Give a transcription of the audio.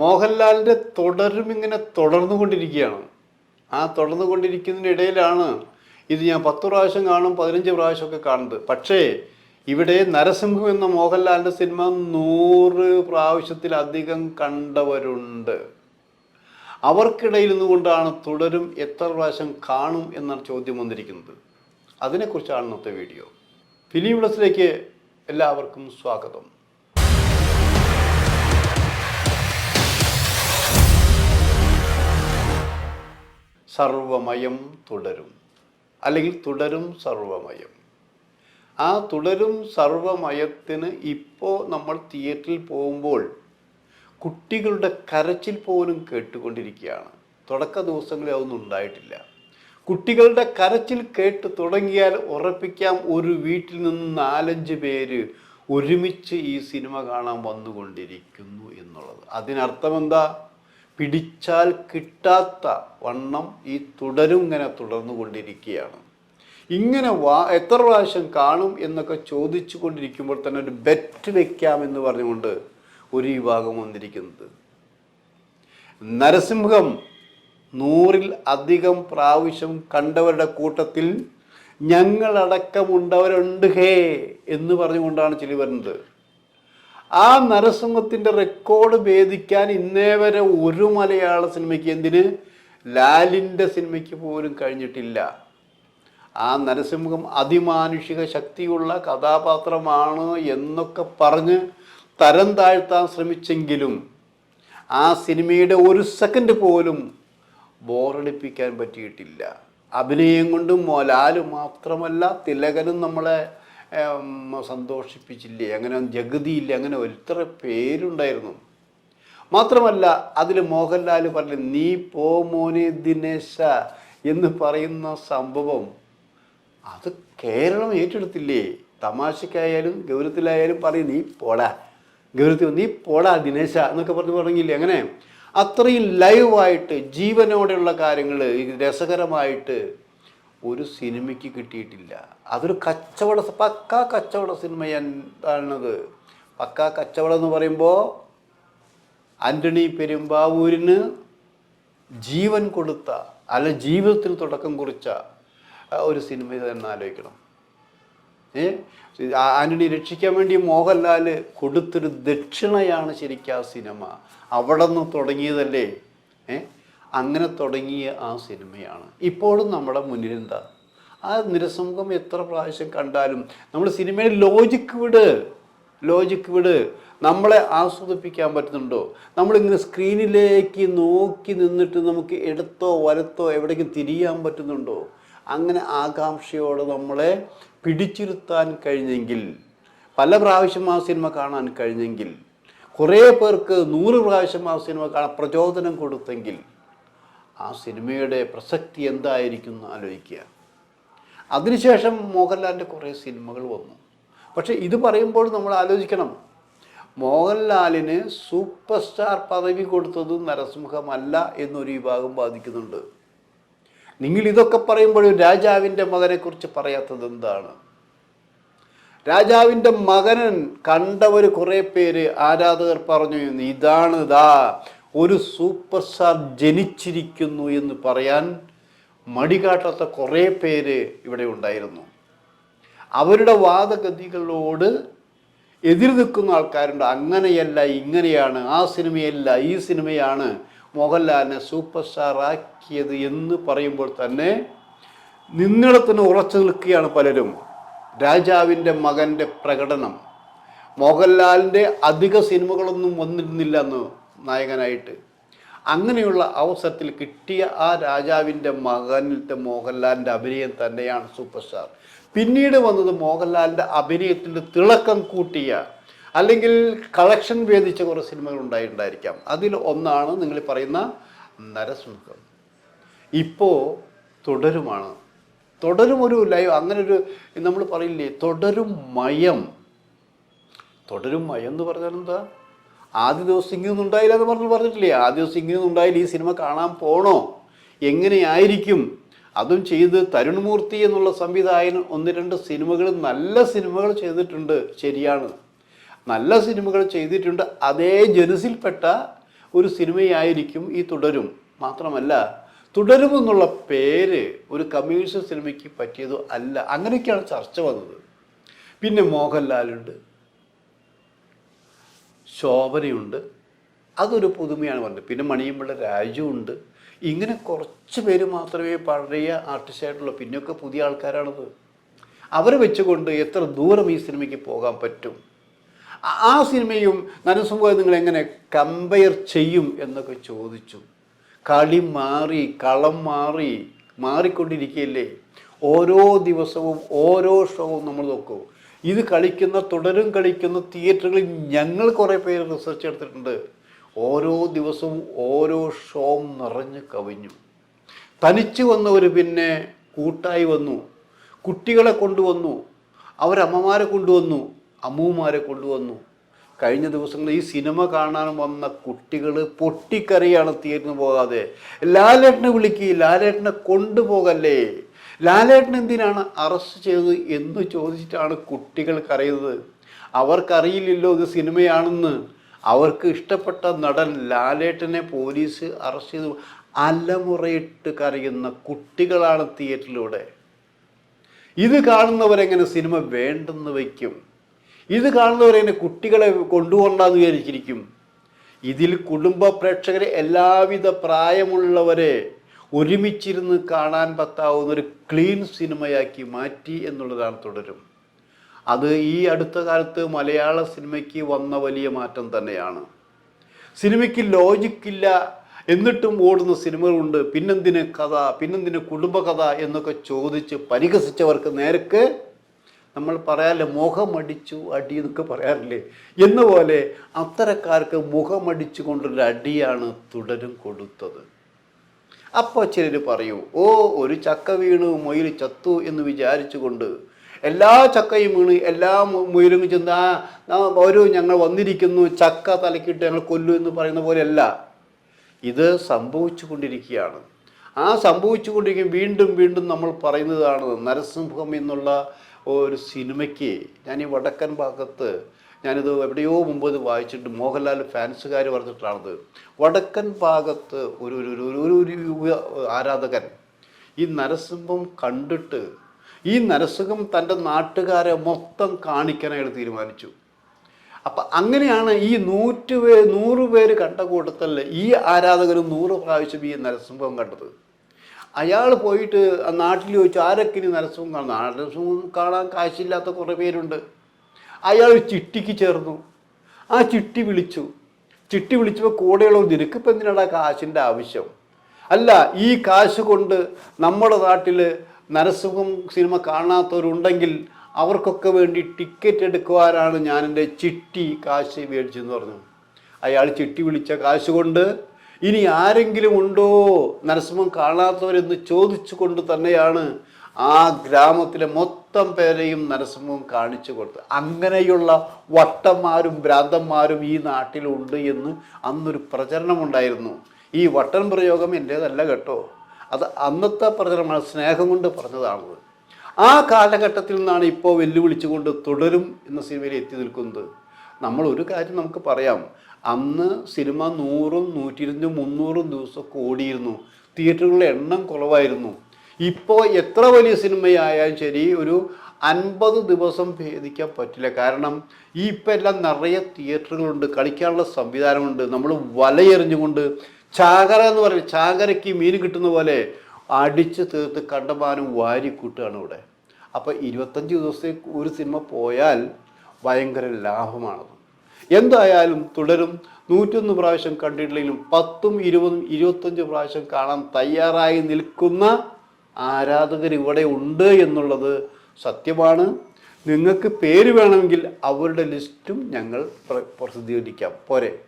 മോഹൻലാലിന്റെ തുടരും ഇങ്ങനെ തുടർന്നുകൊണ്ടിരിക്കുകയാണ്. ആ തുടർന്നുകൊണ്ടിരിക്കുന്നതിനിടയിലാണ് ഇത് ഞാൻ പത്ത് പ്രാവശ്യം കാണും പതിനഞ്ച് പ്രാവശ്യമൊക്കെ കാണുന്നത്. പക്ഷേ ഇവിടെ നരസിംഹം എന്ന മോഹൻലാലിന്റെ സിനിമ നൂറ് പ്രാവശ്യത്തിലധികം കണ്ടവരുണ്ട്. അവർക്കിടയിൽ നിന്നുകൊണ്ടാണ് തുടരും എത്ര പ്രാവശ്യം കാണും എന്നാണ് ചോദ്യം വന്നിരിക്കുന്നത്. അതിനെക്കുറിച്ചാണ് ഇന്നത്തെ വീഡിയോ. ഫിലിം പ്ലസിലേക്ക് എല്ലാവർക്കും സ്വാഗതം. സർവമയം തുടരും. അല്ലെങ്കിൽ തുടരും സർവമയം. ആ തുടരും സർവമയത്തിന് ഇപ്പോൾ നമ്മൾ തിയേറ്ററിൽ പോകുമ്പോൾ കുട്ടികളുടെ കരച്ചിൽ പോലും കേട്ടുകൊണ്ടിരിക്കുകയാണ്. തുടക്ക ദിവസങ്ങളിൽ അതൊന്നും ഉണ്ടായിട്ടില്ല. കുട്ടികളുടെ കരച്ചിൽ കേട്ട് തുടങ്ങിയാൽ ഉറപ്പിക്കാം ഒരു വീട്ടിൽ നിന്ന് നാലഞ്ച് പേര് ഒരുമിച്ച് ഈ സിനിമ കാണാൻ വന്നുകൊണ്ടിരിക്കുന്നു എന്നുള്ളത്. അതിനർത്ഥം എന്താ? പിടിച്ചാൽ കിട്ടാത്ത വണ്ണം ഈ തുടരും ഇങ്ങനെ തുടർന്നു കൊണ്ടിരിക്കുകയാണ് ഇങ്ങനെ വാ എത്ര പ്രാവശ്യം കാണും എന്നൊക്കെ ചോദിച്ചു കൊണ്ടിരിക്കുമ്പോൾ തന്നെ ഒരു ബെറ്റ് വെക്കാമെന്ന് പറഞ്ഞുകൊണ്ട് ഒരു വിഭാഗം വന്നിരിക്കുന്നത്. നരസിംഹം നൂറിൽ അധികം പ്രാവശ്യം കണ്ടവരുടെ കൂട്ടത്തിൽ ഞങ്ങളടക്കമുണ്ടവരുണ്ട് ഹേ എന്ന് പറഞ്ഞുകൊണ്ടാണ് ചിലി വരുന്നത്. ആ നരസിംഹത്തിന്റെ റെക്കോർഡ് ഭേദിക്കാൻ ഇന്നേ വരെ ഒരു മലയാള സിനിമയ്ക്ക് എന്തിന്? ലാലിന്റെ സിനിമയ്ക്ക് പോലും കഴിഞ്ഞിട്ടില്ല. ആ നരസിംഹം അതിമാനുഷിക ശക്തിയുള്ള കഥാപാത്രമാണ് എന്നൊക്കെ പറഞ്ഞ് തരം താഴ്ത്താൻ ശ്രമിച്ചെങ്കിലും ആ സിനിമയുടെ ഒരു സെക്കൻഡ് പോലും ബോറടിപ്പിക്കാൻ പറ്റിയിട്ടില്ല. അഭിനയം കൊണ്ടും ലാൽ മാത്രമല്ല തിലകനും നമ്മളെ സന്തോഷിപ്പിച്ചില്ലേ? അങ്ങനെ ജഗതിയില്ല? അങ്ങനെ ഒരിത്ര പേരുണ്ടായിരുന്നു. മാത്രമല്ല അതിൽ മോഹൻലാൽ പറഞ്ഞു നീ പോ മോനെ ദിനേശ എന്ന് പറയുന്ന സംഭവം അത് കേരളം ഏറ്റെടുത്തില്ലേ? തമാശക്കായാലും ഗൗരവത്തിലായാലും പറയും നീ പോടാ ഗൗരവത്തിൽ നീ പോടാ ദിനേശ എന്നൊക്കെ പറഞ്ഞ് തുടങ്ങിയില്ലേ? അങ്ങനെ. അത്രയും ലൈവായിട്ട് ജീവനോടെയുള്ള കാര്യങ്ങൾ രസകരമായിട്ട് ഒരു സിനിമയ്ക്ക് കിട്ടിയിട്ടില്ല. അതൊരു കച്ചവട പക്കാ കച്ചവട സിനിമ എന്താണത്? പക്കാ കച്ചവടം എന്ന് പറയുമ്പോൾ ആന്റണി പെരുമ്പാവൂരിന് ജീവൻ കൊടുത്ത അല്ല ജീവിതത്തിന് തുടക്കം കുറിച്ച ഒരു സിനിമ തന്നെ ആലോചിക്കണം. ഏ? ആന്റണി രക്ഷിക്കാൻ വേണ്ടി മോഹൻലാൽ കൊടുത്തൊരു ദക്ഷിണയാണ് ശരിക്കും ആ സിനിമ. അവിടെ നിന്ന് തുടങ്ങിയതല്ലേ? ഏ? അങ്ങനെ തുടങ്ങിയ ആ സിനിമയാണ്. ഇപ്പോഴും നമ്മുടെ മുന്നിൽ എന്താ ആ നിരസമുഖം എത്ര പ്രാവശ്യം കണ്ടാലും നമ്മൾ സിനിമയിൽ ലോജിക്ക് വിട്. ലോജിക്ക് വിട്. നമ്മളെ ആസ്വദിപ്പിക്കാൻ പറ്റുന്നുണ്ടോ? നമ്മളിങ്ങനെ സ്ക്രീനിലേക്ക് നോക്കി നിന്നിട്ട് നമുക്ക് എടുത്തോ വലത്തോ എവിടേക്കും തിരിയാൻ പറ്റുന്നുണ്ടോ? അങ്ങനെ ആകാംക്ഷയോടെ നമ്മളെ പിടിച്ചിരുത്താൻ കഴിഞ്ഞെങ്കിൽ പല പ്രാവശ്യം ആ സിനിമ കാണാൻ കഴിഞ്ഞെങ്കിൽ കുറേ പേർക്ക് നൂറ് പ്രാവശ്യം ആ സിനിമ കാണാൻ പ്രചോദനം കൊടുത്തെങ്കിൽ ആ സിനിമയുടെ പ്രസക്തി എന്തായിരിക്കും എന്ന് ആലോചിക്കുക. അതിനുശേഷം മോഹൻലാലിന്റെ കുറേ സിനിമകൾ വന്നു. പക്ഷേ ഇത് പറയുമ്പോൾ നമ്മൾ ആലോചിക്കണം. മോഹൻലാലിന് സൂപ്പർ സ്റ്റാർ പദവി കൊടുത്തത് നരസിംഹമല്ല എന്നൊരു വിഭാഗം ബാധിക്കുന്നുണ്ട് നിങ്ങൾ ഇതൊക്കെ പറയുമ്പോഴും രാജാവിന്റെ മകനെക്കുറിച്ച് പറയാത്തത് എന്താണ്? രാജാവിന്റെ മകനൻ കണ്ടവർ കുറേ പേര് ആരാധകർ പറഞ്ഞു ഇതാണ് ഇതാ ഒരു സൂപ്പർ സ്റ്റാർ ജനിച്ചിരിക്കുന്നു എന്ന് പറയാൻ മടികാട്ടാത്ത കുറേ പേര് ഇവിടെ ഉണ്ടായിരുന്നു. അവരുടെ വാദഗതികളോട് എതിർ നിൽക്കുന്ന ആൾക്കാരുണ്ട്. അങ്ങനെയല്ല ഇങ്ങനെയാണ് ആ സിനിമയല്ല ഈ സിനിമയാണ് മോഹൻലാലിനെ സൂപ്പർ സ്റ്റാർ ആക്കിയത് എന്ന് പറയുമ്പോൾ തന്നെ നിന്നിടത്തിന് ഉറച്ചു നിൽക്കുകയാണ് പലരും. രാജാവിന്റെ മകന്റെ പ്രകടനം. മോഹൻലാലിന്റെ അധിക സിനിമകളൊന്നും വന്നിരുന്നില്ല അന്ന്. നായകനായിട്ട്. അങ്ങനെയുള്ള അവസരത്തിൽ കിട്ടിയ ആ രാജാവിന്റെ മകനിലത്തെ മോഹൻലാലിന്റെ അഭിനയം തന്നെയാണ് സൂപ്പർ സ്റ്റാർ പിന്നീട് വന്നത് മോഹൻലാലിന്റെ അഭിനയത്തിന്റെ തിളക്കം കൂട്ടിയ അല്ലെങ്കിൽ കളക്ഷൻ വേദിച്ച കുറേ സിനിമകൾ ഉണ്ടായിട്ടുണ്ടായിരിക്കാം. അതിൽ ഒന്നാണ് നിങ്ങൾ പറയുന്ന നരസിംഹം. ഇപ്പോൾ തുടരുമാണ്. തുടരും ഒരു ലൈവ് അങ്ങനെ ഒരു നമ്മൾ പറയില്ലേ തുടരും മയം. തുടരും മയം എന്ന് പറഞ്ഞാൽ എന്താ? ആദ്യ ദിവസം ഇങ്ങനെയൊന്നും ഉണ്ടായില്ല എന്ന് പറഞ്ഞു പറഞ്ഞിട്ടില്ലേ? ആദ്യ ദിവസം ഇങ്ങനെയൊന്നും ഉണ്ടായില്ല. ഈ സിനിമ കാണാൻ പോണോ? എങ്ങനെയായിരിക്കും? അതും ചെയ്ത് തരുൺമൂർത്തി എന്നുള്ള സംവിധായകൻ ഒന്ന് രണ്ട് സിനിമകൾ നല്ല സിനിമകൾ ചെയ്തിട്ടുണ്ട്. ശരിയാണ്. നല്ല സിനിമകൾ ചെയ്തിട്ടുണ്ട്. അതേ ജനുസിൽപ്പെട്ട ഒരു സിനിമയായിരിക്കും ഈ തുടരും. മാത്രമല്ല തുടരും എന്നുള്ള പേര് ഒരു കമേഴ്ഷ്യൽ സിനിമയ്ക്ക് പറ്റിയതോ അല്ല. അങ്ങനെയൊക്കെയാണ് ചർച്ച വന്നത്. പിന്നെ മോഹൻലാലുണ്ട്. ശോഭനയുണ്ട്. അതൊരു പുതുമയാണ് പറഞ്ഞത്. പിന്നെ മണിയമ്പിള്ള രാജുണ്ട് ഇങ്ങനെ കുറച്ച് പേര് മാത്രമേ പഴയ ആർട്ടിസ്റ്റായിട്ടുള്ളൂ. പിന്നെയൊക്കെ പുതിയ ആൾക്കാരാണത്. അവരെ വെച്ചുകൊണ്ട് എത്ര ദൂരം ഈ സിനിമയ്ക്ക് പോകാൻ പറ്റും? ആ- സിനിമയും നരസിംഹം നിങ്ങൾ എങ്ങനെ കമ്പയർ ചെയ്യും എന്നൊക്കെ ചോദിച്ചു. കളി മാറി കളം മാറി മാറിക്കൊണ്ടിരിക്കുകയല്ലേ ഓരോ ദിവസവും ഓരോ ഷോവും നമ്മൾ നോക്കൂ. ഇത് കളിക്കുന്ന തുടരും കളിക്കുന്ന തിയേറ്ററുകളിൽ ഞങ്ങൾ കുറേ പേര് റിസർച്ച് എടുത്തിട്ടുണ്ട്. ഓരോ ദിവസവും ഓരോ ഷോ നിറഞ്ഞു കവിഞ്ഞു. തനിച്ച് വന്നവർ പിന്നെ കൂട്ടായി വന്നു. കുട്ടികളെ കൊണ്ടുവന്നു. അവരമ്മമാരെ കൊണ്ടുവന്നു. അമ്മൂമാരെ കൊണ്ടുവന്നു. കഴിഞ്ഞ ദിവസങ്ങളിൽ ഈ സിനിമ കാണാൻ വന്ന കുട്ടികൾ പൊട്ടിക്കറിയാണ് തീർന്നു പോകാതെ. ലാലേട്ടനെ വിളിക്കുക ലാലേട്ടനെ കൊണ്ടുപോകല്ലേ? ലാലേട്ടൻ എന്തിനാണ് അറസ്റ്റ് ചെയ്തത് എന്ന് ചോദിച്ചിട്ടാണ് കുട്ടികൾ കരയുന്നത്? അവർക്കറിയില്ലല്ലോ ഇത് സിനിമയാണെന്ന്. അവർക്ക് ഇഷ്ടപ്പെട്ട നടൻ ലാലേട്ടനെ പോലീസ് അറസ്റ്റ് ചെയ്തു. അലമുറയിട്ട് കരയുന്ന കുട്ടികളാണ് തിയേറ്ററിലൂടെ. ഇത് കാണുന്നവരെങ്ങനെ സിനിമ വേണ്ടെന്ന് വയ്ക്കും? ഇത് കാണുന്നവരെങ്ങനെ കുട്ടികളെ കൊണ്ടുപോകണ്ടെന്ന് വിചാരിച്ചിരിക്കും? ഇതിൽ കുടുംബ പ്രേക്ഷകരെ എല്ലാവിധ പ്രായമുള്ളവരെ ഒരുമിച്ചിരുന്ന് കാണാൻ പറ്റാവുന്ന ഒരു ക്ലീൻ സിനിമയാക്കി മാറ്റി എന്നുള്ളതാണ് തുടരും. അത് ഈ അടുത്ത കാലത്ത് മലയാള സിനിമയ്ക്ക് വന്ന വലിയ മാറ്റം തന്നെയാണ്. സിനിമയ്ക്ക് ലോജിക്കില്ല എന്നിട്ടും ഓടുന്ന സിനിമകളുണ്ട്. പിന്നെന്തിന് കഥ പിന്നെന്തിന് കുടുംബകഥ എന്നൊക്കെ ചോദിച്ച് പരിഹസിച്ചവർക്ക് നേരക്ക് നമ്മൾ പറയാറില്ലേ മുഖമടിച്ചു അടി എന്നൊക്കെ പറയാറില്ലേ? എന്ന പോലെ അത്തരക്കാർക്ക് മുഖമടിച്ചു കൊണ്ടൊരു അടിയാണ് തുടരും കൊടുത്തത്. അപ്പോൾ ചിലർ പറയൂ ഓ ഒരു ചക്ക വീണു മൊയിൽ ചത്തു എന്ന് വിചാരിച്ചുകൊണ്ട് എല്ലാ ചക്കയും വീണ് എല്ലാ മുയിലും ചെന്ന് ആ ഒരു ഞങ്ങൾ വന്നിരിക്കുന്നു ചക്ക തലക്കിട്ട് ഞങ്ങൾ കൊല്ലു എന്ന് പറയുന്ന പോലെയല്ല. ഇത് സംഭവിച്ചു കൊണ്ടിരിക്കുകയാണ് ആ സംഭവിച്ചു കൊണ്ടിരിക്കും വീണ്ടും വീണ്ടും നമ്മൾ പറയുന്നതാണ് നരസിംഹം എന്നുള്ള ഒരു സിനിമയ്ക്ക് ഞാൻ ഈ വടക്കൻ ഭാഗത്ത് ഞാനിത് എവിടെയോ മുമ്പ് ഇത് വായിച്ചിട്ട് മോഹൻലാൽ ഫാൻസുകാർ പറഞ്ഞിട്ടാണത് വടക്കൻ ഭാഗത്ത് ഒരു ഒരു ഒരു- ഒരു ആരാധകൻ ഈ നരസിംഹം കണ്ടിട്ട് ഈ നരസിംഹം തന്റെ നാട്ടുകാരെ മൊത്തം കാണിക്കാനായിട്ട് തീരുമാനിച്ചു. അപ്പം അങ്ങനെയാണ് ഈ നൂറ്റ് പേ നൂറ് പേര് കണ്ട കൂട്ടത്തിൽ ഈ ആരാധകരും നൂറ് പ്രാവശ്യം ഈ നരസിംഹം കണ്ടത്. അയാൾ പോയിട്ട് നാട്ടിൽ ചോദിച്ചു ആരൊക്കെ ഇനി നരസിംഹം കാണുന്നു? നരസിംഹം കാണാൻ കാശില്ലാത്ത കുറേ പേരുണ്ട്. അയാൾ ചിട്ടിക്ക് ചേർന്നു. ആ ചിട്ടി വിളിച്ചു. ചിട്ടി വിളിച്ചപ്പോൾ കൂടെയുള്ള നിനക്കിപ്പോൾ എന്തിനാടാ കാശിന്റെ ആവശ്യം? അല്ല ഈ കാശ് കൊണ്ട് നമ്മുടെ നാട്ടിൽ നരസിംഹം സിനിമ കാണാത്തവരുണ്ടെങ്കിൽ അവർക്കൊക്കെ വേണ്ടി ടിക്കറ്റ് എടുക്കുവാനാണ് ഞാൻ എന്റെ ചിട്ടി കാശ് മേടിച്ചെന്ന് പറഞ്ഞു. അയാൾ ചിട്ടി വിളിച്ച കാശ് കൊണ്ട് ഇനി ആരെങ്കിലും ഉണ്ടോ നരസിംഹം കാണാത്തവരെന്ന് ചോദിച്ചു കൊണ്ട് തന്നെയാണ് ആ ഗ്രാമത്തിലെ മൊത്തം പേരെയും നരസിംഹം കാണിച്ചു കൊടുത്തു അങ്ങനെയുള്ള വട്ടന്മാരും ഭ്രാന്തന്മാരും ഈ നാട്ടിലുണ്ട് എന്ന് അന്നൊരു പ്രചരണമുണ്ടായിരുന്നു. ഈ വട്ടൻ പ്രയോഗം എന്റേതല്ല കേട്ടോ. അത് അന്നത്തെ പ്രചരണമാണ് സ്നേഹം കൊണ്ട് പറഞ്ഞതാണത്. ആ കാലഘട്ടത്തിൽ നിന്നാണ് ഇപ്പോൾ വെല്ലുവിളിച്ചുകൊണ്ട് തുടരും എന്ന സിനിമയിൽ എത്തി നിൽക്കുന്നത്. നമ്മൾ ഒരു കാര്യം നമുക്ക് പറയാം. അന്ന് സിനിമ നൂറും നൂറ്റിരുന്നും മുന്നൂറും ദിവസമൊക്കെ ഓടിയിരുന്നു. തിയേറ്ററുകളുടെ എണ്ണം കുറവായിരുന്നു. ഇപ്പോൾ എത്ര വലിയ സിനിമയായാലും ശരി ഒരു അൻപത് ദിവസം ഭേദിക്കാൻ പറ്റില്ല. കാരണം ഈ ഇപ്പം എല്ലാം നിറയെ തിയേറ്ററുകളുണ്ട് കളിക്കാനുള്ള സംവിധാനമുണ്ട്. നമ്മൾ വലയെറിഞ്ഞുകൊണ്ട് ചാകര എന്ന് പറയും ചാകരയ്ക്ക് മീൻ കിട്ടുന്ന പോലെ അടിച്ച് തീർത്ത് കണ്ടമാനം വാരി കൂട്ടുകയാണ് ഇവിടെ. അപ്പോൾ ഇരുപത്തഞ്ച് ദിവസത്തേക്ക് ഒരു സിനിമ പോയാൽ ഭയങ്കര ലാഭമാണത്. എന്തായാലും തുടരും. നൂറ്റൊന്ന് പ്രാവശ്യം കണ്ടിട്ടില്ലെങ്കിലും പത്തും ഇരുപതും ഇരുപത്തഞ്ച് പ്രാവശ്യം കാണാൻ തയ്യാറായി നിൽക്കുന്ന ആരാധകർ ഇവിടെ ഉണ്ട് എന്നുള്ളത് സത്യമാണ്. നിങ്ങൾക്ക് പേര് വേണമെങ്കിൽ അവരുടെ ലിസ്റ്റും ഞങ്ങൾ പ്രസിദ്ധീകരിക്കാം. പോരെ?